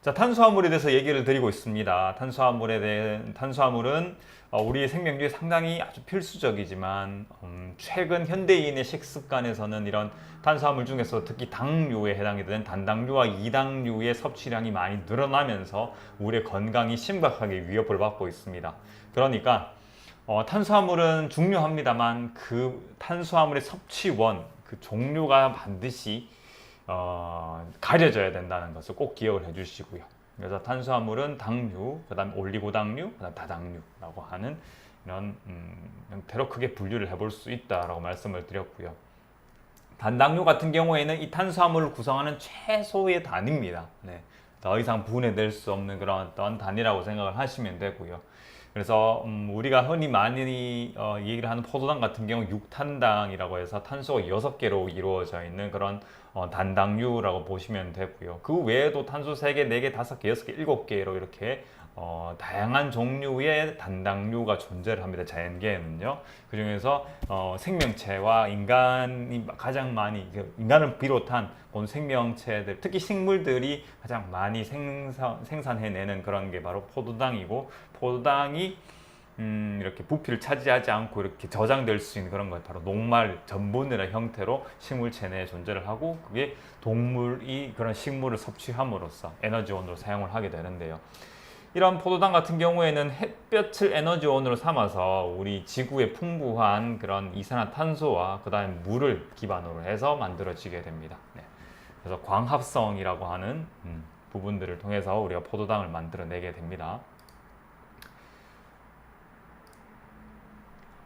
자, 탄수화물에 대해서 얘기를 드리고 있습니다. 탄수화물에 대한 탄수화물은 어, 우리의 생명주에 상당히 아주 필수적이지만 음, 최근 현대인의 식습관에서는 이런 탄수화물 중에서 특히 당류에 해당이 되는 단당류와 이당류의 섭취량이 많이 늘어나면서 우리의 건강이 심각하게 위협을 받고 있습니다. 그러니까 어, 탄수화물은 중요합니다만 그 탄수화물의 섭취원 그 종류가 반드시 어, 가려져야 된다는 것을 꼭 기억을 해주시고요. 그래서 탄수화물은 당류, 그다음 올리고당류, 그다음 다당류라고 하는 이런 음, 형태로 크게 분류를 해볼 수 있다라고 말씀을 드렸고요. 단당류 같은 경우에는 이 탄수화물을 구성하는 최소의 단위입니다. 네. 더 이상 분해될 수 없는 그런 어떤 단위라고 생각을 하시면 되고요. 그래서 음, 우리가 흔히 많이 어, 얘기를 하는 포도당 같은 경우 육탄당이라고 해서 탄수가 6개로 이루어져 있는 그런 어, 단당류라고 보시면 되고요. 그 외에도 탄수 3개, 4개, 5개, 6개, 7개로 이렇게 어, 다양한 종류의 단당류가 존재를 합니다. 자연계에는요. 그 중에서 어, 생명체와 인간이 가장 많이 그 인간을 비롯한 본 생명체들, 특히 식물들이 가장 많이 생산, 생산해내는 그런 게 바로 포도당이고 포도당이 음, 이렇게 부피를 차지하지 않고 이렇게 저장될 수 있는 그런 것 바로 녹말 전분이라는 형태로 식물체 내에 존재를 하고 그게 동물이 그런 식물을 섭취함으로써 에너지원으로 사용을 하게 되는데요. 이런 포도당 같은 경우에는 햇볕을 에너지원으로 삼아서 우리 지구에 풍부한 그런 이산화탄소와 그 다음에 물을 기반으로 해서 만들어지게 됩니다. 네. 그래서 광합성이라고 하는 음, 부분들을 통해서 우리가 포도당을 만들어내게 됩니다.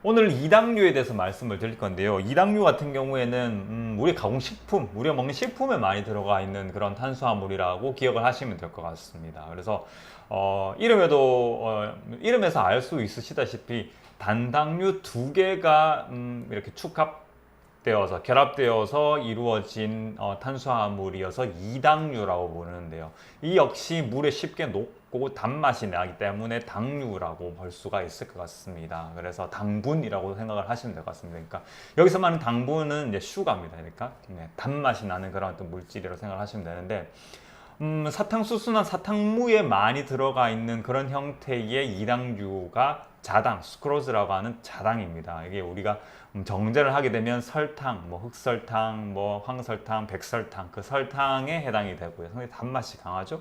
오늘 이당류에 대해서 말씀을 드릴 건데요. 이당류 같은 경우에는 음, 우리 가공식품, 우리가 먹는 식품에 많이 들어가 있는 그런 탄수화물이라고 기억을 하시면 될 것 같습니다. 그래서 어, 이름에도 어, 이름에서 알 수 있으시다시피 단당류 두 개가 음, 이렇게 축합 되어서 결합되어서 이루어진 어, 탄수화물이어서 이당류라고 부르는데요. 이 역시 물에 쉽게 녹고 단맛이 나기 때문에 당류라고 볼 수가 있을 것 같습니다. 그래서 당분이라고 생각을 하시면 될 것 같습니다. 그러니까 여기서 말하는 당분은 이제 슈가입니다. 그러니까 네, 단맛이 나는 그런 어떤 물질이라고 생각을 하시면 되는데 음, 사탕수수나 사탕무에 많이 들어가 있는 그런 형태의 이당류가 자당, 스크로즈라고 하는 자당입니다. 이게 우리가 음, 정제를 하게 되면 설탕, 뭐 흑설탕, 뭐 황설탕, 백설탕, 그 설탕에 해당이 되고요. 상당히 단맛이 강하죠.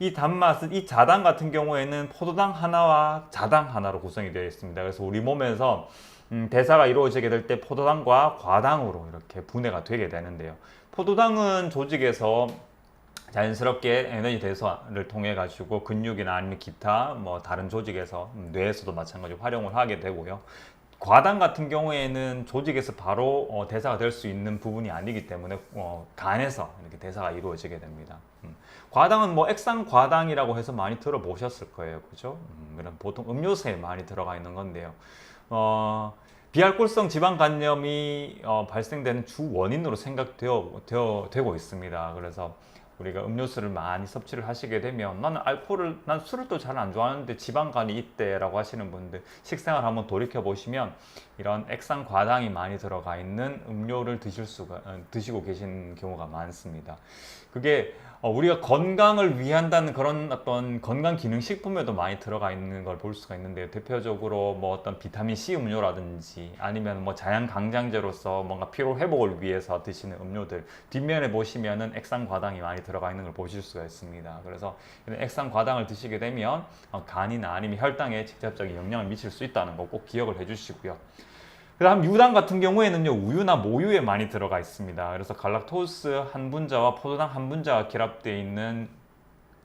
이 단맛은 이 자당 같은 경우에는 포도당 하나와 자당 하나로 구성이 되어 있습니다. 그래서 우리 몸에서 음, 대사가 이루어지게 될 때 포도당과 과당으로 이렇게 분해가 되게 되는데요. 포도당은 조직에서 자연스럽게 에너지 대사를 통해 가지고 근육이나 아니면 기타 뭐 다른 조직에서 음, 뇌에서도 마찬가지로 활용을 하게 되고요. 과당 같은 경우에는 조직에서 바로 어, 대사가 될 수 있는 부분이 아니기 때문에 어, 간에서 이렇게 대사가 이루어지게 됩니다. 음. 과당은 뭐 액상 과당이라고 해서 많이 들어보셨을 거예요, 그죠? 음, 이런 보통 음료수에 많이 들어가 있는 건데요. 어, 비알코올성 지방간염이 어, 발생되는 주 원인으로 생각되어 되어, 되고 있습니다. 그래서 우리가 음료수를 많이 섭취를 하시게 되면 나는 알코올을 난 술을 또 잘 안 좋아하는데 지방간이 있대라고 하시는 분들 식생활 한번 돌이켜 보시면 이런 액상 과당이 많이 들어가 있는 음료를 드실 수가 어, 드시고 계신 경우가 많습니다. 그게 어, 우리가 건강을 위한다는 그런 어떤 건강 기능 식품에도 많이 들어가 있는 걸 볼 수가 있는데요. 대표적으로 뭐 어떤 비타민 C 음료라든지 아니면 뭐 자연 강장제로서 뭔가 피로 회복을 위해서 드시는 음료들 뒷면에 보시면은 액상 과당이 많이 들어가 있는 걸 보실 수가 있습니다. 그래서 액상 과당을 드시게 되면 어, 간이나 아니면 혈당에 직접적인 영향을 미칠 수 있다는 거 꼭 기억을 해주시고요. 그다음 유당 같은 경우에는요 우유나 모유에 많이 들어가 있습니다. 그래서 갈락토스 한 분자와 포도당 한 분자가 결합되어 있는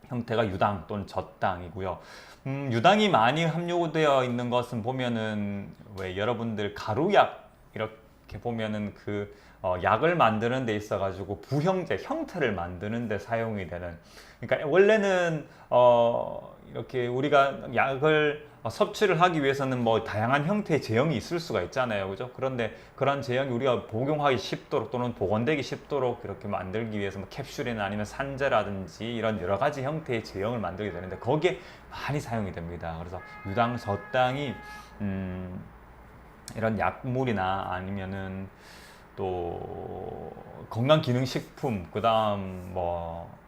형태가 유당 또는 젖당이고요. 음, 유당이 많이 함유되어 있는 것은 보면은 왜 여러분들 가루약 이렇게 보면은 그 어, 약을 만드는 데 있어 가지고 부형제 형태를 만드는 데 사용이 되는 그러니까 원래는 어, 이렇게 우리가 약을 어, 섭취를 하기 위해서는 뭐 다양한 형태의 제형이 있을 수가 있잖아요. 그죠? 그런데 그런 제형이 우리가 복용하기 쉽도록 또는 복원되기 쉽도록 이렇게 만들기 위해서 뭐 캡슐이나 아니면 산재라든지 이런 여러 가지 형태의 제형을 만들게 되는데 거기에 많이 사용이 됩니다. 그래서 유당, 젖당이 음, 이런 약물이나 아니면은 또 건강기능식품 그다음 뭐 어,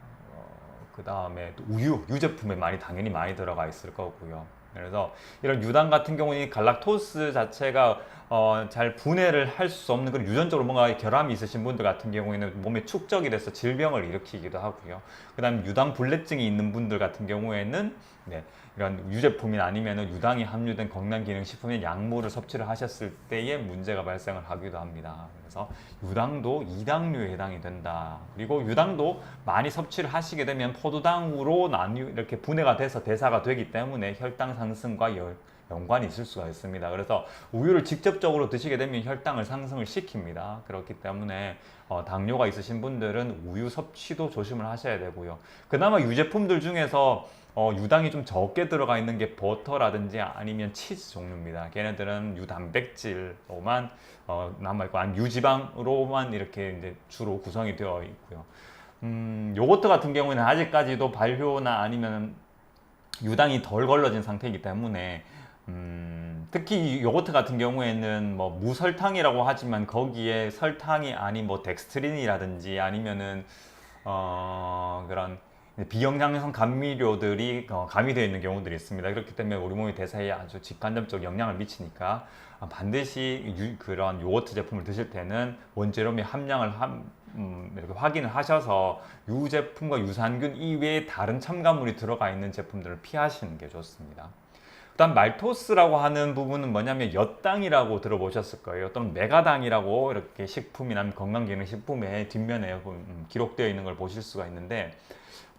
그 다음에 우유, 유제품에 많이 당연히 많이 들어가 있을 거고요. 그래서 이런 유당 같은 경우는 갈락토스 자체가 어, 잘 분해를 할 수 없는 그런 유전적으로 뭔가 결함이 있으신 분들 같은 경우에는 몸에 축적이 돼서 질병을 일으키기도 하고요. 그 다음 유당 불내증이 있는 분들 같은 경우에는 네, 이런 유제품이나 아니면 유당이 함유된 건강기능식품의 약물을 섭취를 하셨을 때에 문제가 발생을 하기도 합니다. 그래서 유당도 이당류에 해당이 된다. 그리고 유당도 많이 섭취를 하시게 되면 포도당으로 나뉘 이렇게 분해가 돼서 대사가 되기 때문에 혈당 상승과 열, 연관이 있을 수가 있습니다. 그래서 우유를 직접적으로 드시게 되면 혈당을 상승을 시킵니다. 그렇기 때문에 어, 당뇨가 있으신 분들은 우유 섭취도 조심을 하셔야 되고요. 그나마 유제품들 중에서 어, 유당이 좀 적게 들어가 있는 게 버터라든지 아니면 치즈 종류입니다. 걔네들은 유단백질로만 어, 남아있고 아니면 유지방으로만 이렇게 이제 주로 구성이 되어 있고요. 음, 요거트 같은 경우에는 아직까지도 발효나 아니면 유당이 덜 걸러진 상태이기 때문에 음, 특히 요거트 같은 경우에는 뭐 무설탕이라고 하지만 거기에 설탕이 아닌 뭐 덱스트린이라든지 아니면은 어, 그런 비영양성 감미료들이 어, 가미되어 있는 경우들이 있습니다. 그렇기 때문에 우리 몸의 대사에 아주 직간접적 영향을 미치니까 반드시 유, 그런 요거트 제품을 드실 때는 원재료의 함량을 함, 음, 이렇게 확인을 하셔서 유제품과 유산균 이외에 다른 첨가물이 들어가 있는 제품들을 피하시는 게 좋습니다. 일단 말토스라고 하는 부분은 뭐냐면 엿당이라고 들어보셨을 거예요. 또는 메가당이라고 이렇게 식품이나 건강기능식품의 뒷면에 음, 기록되어 있는 걸 보실 수가 있는데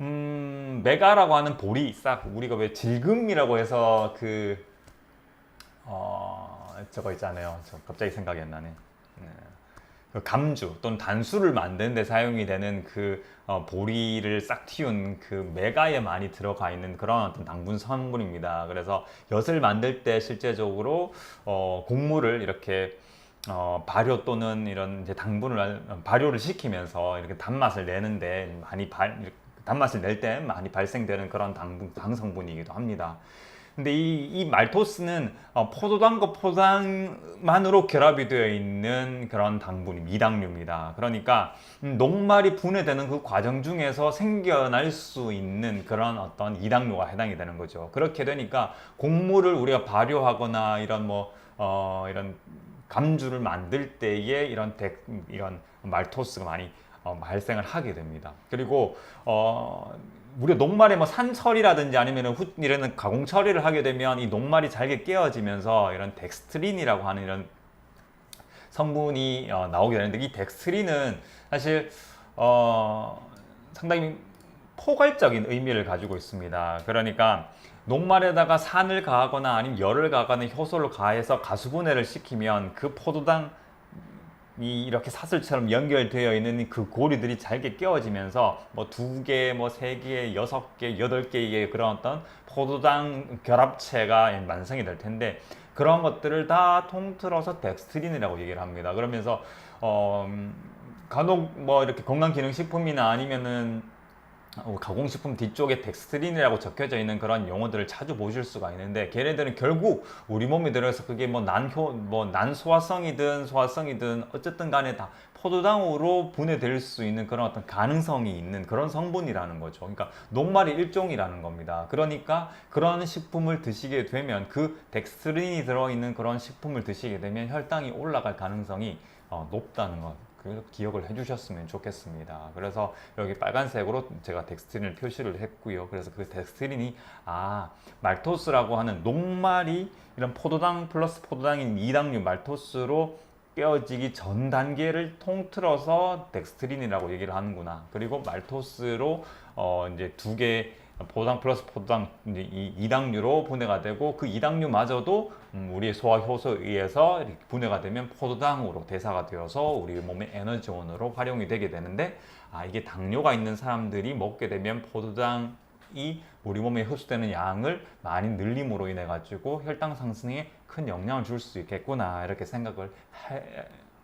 음, 메가라고 하는 볼이 싹 우리가 왜 질금이라고 해서 그 어, 저거 있잖아요. 저 갑자기 생각이 안 나네. 네. 그 감주 또는 단수를 만드는 데 사용이 되는 그 어, 보리를 싹 틔운 그 메가에 많이 들어가 있는 그런 어떤 당분 성분입니다. 그래서 엿을 만들 때 실제적으로 어, 곡물을 이렇게 어, 발효 또는 이런 이제 당분을 발효를 시키면서 이렇게 단맛을 내는데 많이 발, 단맛을 낼 때 많이 발생되는 그런 당, 당 성분이기도 합니다. 근데 이, 이 말토스는 어, 포도당과 포도당만으로 결합이 되어 있는 그런 당분이 미당류입니다. 그러니까 음, 녹말이 분해되는 그 과정 중에서 생겨날 수 있는 그런 어떤 이당류가 해당이 되는 거죠. 그렇게 되니까 곡물을 우리가 발효하거나 이런 뭐 어, 이런 감주를 만들 때에 이런 덱, 이런 말토스가 많이 어, 발생을 하게 됩니다. 그리고 어, 우리가 녹말에 뭐 산처리라든지 아니면 후, 이런 가공 처리를 하게 되면 이 녹말이 잘게 깨어지면서 이런 덱스트린이라고 하는 이런 성분이 어, 나오게 되는데 이 덱스트린은 사실 어, 상당히 포괄적인 의미를 가지고 있습니다. 그러니까 녹말에다가 산을 가하거나 아니면 열을 가하거나 효소를 가해서 가수분해를 시키면 그 포도당 이 이렇게 사슬처럼 연결되어 있는 그 고리들이 잘게 끼워지면서 뭐 두 개, 뭐 세 개, 여섯 개, 여덟 개의 그런 어떤 포도당 결합체가 완성이 될 텐데 그런 것들을 다 통틀어서 덱스트린이라고 얘기를 합니다. 그러면서 어 음, 간혹 뭐 이렇게 건강기능식품이나 아니면은 어, 가공식품 뒤쪽에 덱스트린이라고 적혀져 있는 그런 용어들을 자주 보실 수가 있는데 걔네들은 결국 우리 몸에 들어서 그게 뭐 난효 뭐 난소화성이든 소화성이든 어쨌든 간에 다 포도당으로 분해될 수 있는 그런 어떤 가능성이 있는 그런 성분이라는 거죠. 그러니까 녹말이 일종이라는 겁니다. 그러니까 그런 식품을 드시게 되면 그 덱스트린이 들어있는 그런 식품을 드시게 되면 혈당이 올라갈 가능성이 어, 높다는 것. 기억을 해주셨으면 좋겠습니다. 그래서 여기 빨간색으로 제가 덱스트린을 표시를 했고요. 그래서 그 덱스트린이 아 말토스라고 하는 녹말이 이런 포도당 플러스 포도당인 이당류 말토스로 깨어지기 전 단계를 통틀어서 덱스트린이라고 얘기를 하는구나. 그리고 말토스로 어 이제 두개 포도당 플러스 포도당 이제 이 이당류로 분해가 되고 그 이당류마저도 음, 우리의 소화 효소에 의해서 분해가 되면 포도당으로 대사가 되어서 우리 몸의 에너지원으로 활용이 되게 되는데 아 이게 당뇨가 있는 사람들이 먹게 되면 포도당이 우리 몸에 흡수되는 양을 많이 늘림으로 인해 가지고 혈당 상승에 큰 영향을 줄 수 있겠구나 이렇게 생각을 해,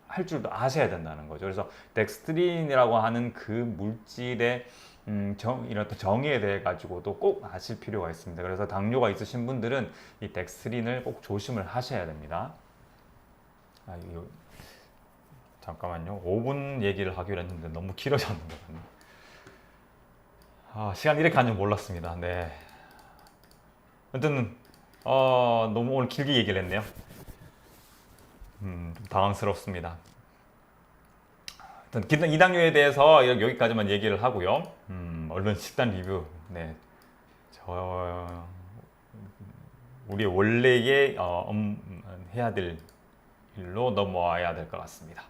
할 줄도 아셔야 된다는 거죠. 그래서 덱스트린이라고 하는 그 물질의 음, 정, 이런 정의에 대해 가지고도 꼭 아실 필요가 있습니다. 그래서 당뇨가 있으신 분들은 이 덱스트린을 꼭 조심을 하셔야 됩니다. 아, 이거 잠깐만요. 5분 얘기를 하기로 했는데 너무 길어졌는 것 같네요. 아, 시간 이렇게 가는 줄 몰랐습니다. 네. 아무튼 어, 너무 오늘 길게 얘기를 했네요. 음, 좀 당황스럽습니다. 기타 이당류에 대해서 여기- 여기까지만 얘기를 하고요. 음, 얼른 식단 리뷰. 네. 저 우리 원래의 어, 음, 해야 될 일로 넘어와야 될 것 같습니다.